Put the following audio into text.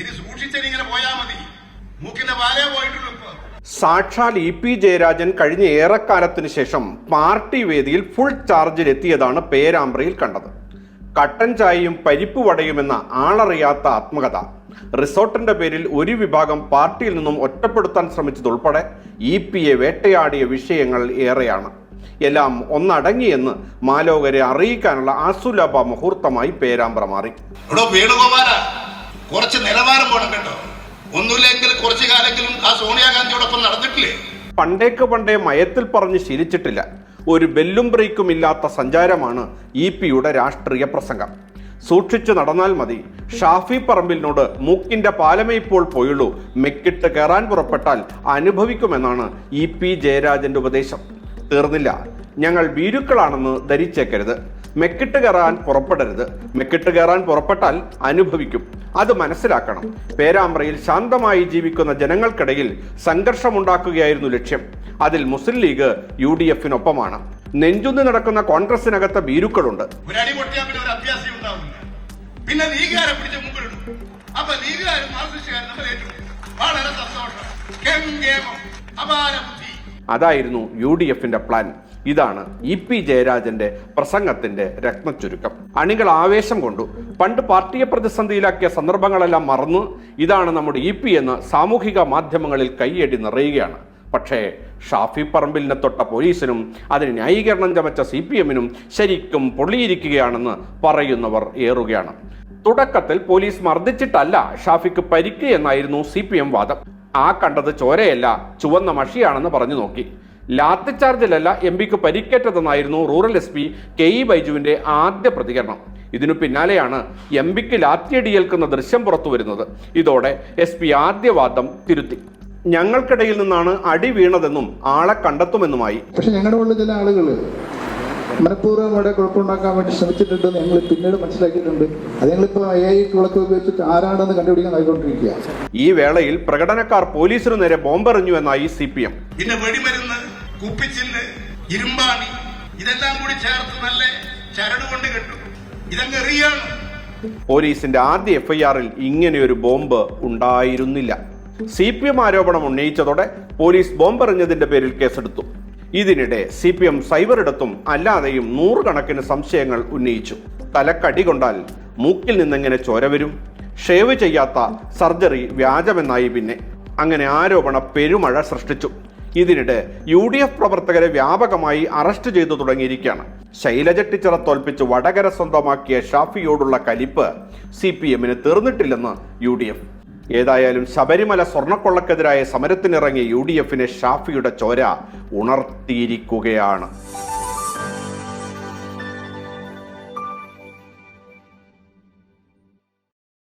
ഇനി സൂക്ഷിച്ചിങ്ങനെ പോയാ മതി. മൂക്കിന്റെ പാലേ പോയിട്ടുള്ളൂ ഇപ്പൊ. സാക്ഷാൽ ഇ പി ജയരാജൻ കഴിഞ്ഞ ഏറെക്കാലത്തിന് ശേഷം പാർട്ടി വേദിയിൽ ഫുൾ ചാർജിലെത്തിയതാണ് പേരാമ്പ്രയിൽ കണ്ടത്. കട്ടൻ ചായയും പരിപ്പ് വടയുമെന്ന ആളറിയാത്ത ആത്മകഥ. റിസോർട്ടിന്റെ പേരിൽ ഒരു വിഭാഗം പാർട്ടിയിൽ നിന്നും ഒറ്റപ്പെടുത്താൻ ശ്രമിച്ചതുൾപ്പെടെ ഇ പിയെ വേട്ടയാടിയ വിഷയങ്ങൾ ഏറെയാണ്. എല്ലാം ഒന്നടങ്ങിയെന്ന് മാലോകരെ അറിയിക്കാനുള്ള അസുലഭ മുഹൂർത്തമായി പേരാമ്പ്ര മാറി. കുറച്ച് നിലവാരം പോണം കേട്ടോ. ഒന്നുമില്ലെങ്കിൽ കുറച്ചു കാലെങ്കിലും ആ സോണിയാഗാന്ധിയോടൊപ്പം നടന്നിട്ടില്ലേ? പണ്ടേക്ക് പണ്ടേ മയത്തിൽ പറഞ്ഞ് ശീലിച്ചിട്ടില്ല. ഒരു ബെല്ലും ബ്രേക്കും ഇല്ലാത്ത സഞ്ചാരമാണ് ഇ പിയുടെ രാഷ്ട്രീയ പ്രസംഗം. സൂക്ഷിച്ചു നടന്നാൽ മതി. ഷാഫി പറമ്പിലിനോട് മൂക്കിന്റെ പാലമേ ഇപ്പോൾ പോയുള്ളൂ. മെക്കിട്ട് കയറാൻ പുറപ്പെട്ടാൽ അനുഭവിക്കുമെന്നാണ് ഇ പി ജയരാജന്റെ ഉപദേശം. തീർന്നില്ല. ഞങ്ങൾ ഭീരുക്കളാണെന്ന് ധരിച്ചേക്കരുത്. മെക്കിട്ട് കയറാൻ പുറപ്പെടരുത്. മെക്കിട്ട് കയറാൻ പുറപ്പെട്ടാൽ അനുഭവിക്കും. അത് മനസ്സിലാക്കണം. പേരാമ്പ്രയിൽ ശാന്തമായി ജീവിക്കുന്ന ജനങ്ങൾക്കിടയിൽ സംഘർഷമുണ്ടാക്കുകയായിരുന്നു ലക്ഷ്യം. അതിൽ മുസ്ലിം ലീഗ് യു ഡി എഫിനൊപ്പമാണ് നെഞ്ചുന്ന് നടക്കുന്ന കോൺഗ്രസിനകത്ത് ഭീരുക്കളുണ്ട്. പിന്നെ ലീഗുകാരെ പിടിച്ച മുമ്പിലിടും. അപ്പൊ ലീഗുകാരും മാർക്സിസ്റ്റുകാരും നമ്മൾ ഏറ്റെടുക്കും വളരെ സന്തോഷം. ഗംഗേമം. അപാര ബുദ്ധി. അതായിരുന്നു യു ഡി എഫിന്റെ പ്ലാൻ. ഇതാണ് ഇ പി ജയരാജന്റെ പ്രസംഗത്തിന്റെ രത്നച്ചുരുക്കം. അണികൾ ആവേശം കൊണ്ടു. പണ്ട് പാർട്ടിയെ പ്രതിസന്ധിയിലാക്കിയ സന്ദർഭങ്ങളെല്ലാം മറന്ന്. ഇതാണ് നമ്മുടെ ഇ പി എന്ന് സാമൂഹിക മാധ്യമങ്ങളിൽ കൈയടി നിറയുകയാണ്. പക്ഷേ ഷാഫി പറമ്പിലിനെ തൊട്ട പോലീസിനും അതിന് ന്യായീകരണം ചമച്ച സി പി എമ്മിനും ശരിക്കും പൊള്ളിയിരിക്കുകയാണെന്ന് പറയുന്നവർ ഏറുകയാണ്. തുടക്കത്തിൽ പോലീസ് മർദ്ദിച്ചിട്ടല്ല ഷാഫിക്ക് പരിക്ക് എന്നായിരുന്നു സി പി എം വാദം. ആ കണ്ടത് ചോരയല്ല ചുവന്ന മഷിയാണെന്ന് പറഞ്ഞു നോക്കി. ലാത്തി ചാർജിലല്ല എം പിക്ക് പരിക്കേറ്റതെന്നായിരുന്നു rural S P K E ബൈജുവിന്റെ ആദ്യ പ്രതികരണം. ഇതിനു പിന്നാലെയാണ് എം പിക്ക് ലാത്തിയടിയേൽക്കുന്ന ദൃശ്യം പുറത്തു വരുന്നത്. ഇതോടെ എസ് പി ആദ്യ വാദം തിരുത്തി. ഞങ്ങൾക്കിടയിൽ നിന്നാണ് അടി വീണതെന്നും ആളെ കണ്ടെത്തുമെന്നുമായി. പക്ഷെ ഞങ്ങളുടെ ഉള്ള ചില ആളുകൾ മനഃപൂർവം അവിടെ കുഴപ്പമുണ്ടാക്കാൻ വേണ്ടി ശ്രമിച്ചിട്ടുണ്ടെന്ന് ഞങ്ങൾ പിന്നീട് മനസ്സിലാക്കിയിട്ടുണ്ട്. അത് ഞങ്ങളിപ്പോൾ എ ഐ വിളക്ക് ഉപയോഗിച്ചിട്ട് ആരാണെന്ന് കണ്ടുപിടിക്കാൻ ആയിക്കൊണ്ടിരിക്കുക ഈ വേളയിൽ പ്രകടനക്കാർ പോലീസിനു നേരെ ബോംബെറിഞ്ഞു എന്നായി സി പി എം. പിന്നെ വെടിമരുന്ന് കുപ്പിച്ചില്ല് ഇരുമ്പാണി ഇതെല്ലാം കൂടി ചേർത്ത് നല്ല ചരട് കൊണ്ട് കെട്ടും. ഇതങ്ങ് എറിയാണ്. പോലീസിന്റെ ആദ്യ എഫ്ഐആറിൽ ഇങ്ങനെയൊരു ബോംബ് ഉണ്ടായിരുന്നില്ല. സി പി എം ആരോപണം ഉന്നയിച്ചതോടെ പോലീസ് ബോംബെറിഞ്ഞതിന്റെ പേരിൽ കേസെടുത്തു. ഇതിനിടെ സി പി എം സൈബറിടത്തും അല്ലാതെയും നൂറുകണക്കിന് സംശയങ്ങൾ ഉന്നയിച്ചു. തലക്കടി കൊണ്ടാൽ മൂക്കിൽ നിന്നെങ്ങനെ ചോര വരും? ഷേവ് ചെയ്യാത്ത സർജറി വ്യാജമെന്നായി പിന്നെ. അങ്ങനെ ആരോപണ പെരുമഴ സൃഷ്ടിച്ചു. ഇതിനിടെ യു ഡി എഫ് പ്രവർത്തകരെ വ്യാപകമായി അറസ്റ്റ് ചെയ്തു തുടങ്ങിയിരിക്കുകയാണ്. ശൈലജ ടീച്ചറെ തോൽപ്പിച്ച് വടകര സ്വന്തമാക്കിയ ഷാഫിയോടുള്ള കലിപ്പ് സി പി എമ്മിന് തീർന്നിട്ടില്ലെന്ന് യു ഡി എഫ് ഏതായാലും ശബരിമല സ്വർണക്കൊള്ളക്കെതിരായ സമരത്തിനിറങ്ങിയ യു ഡി എഫിനെ ഷാഫിയുടെ ചോര ഉണർത്തിയിരിക്കുകയാണ്.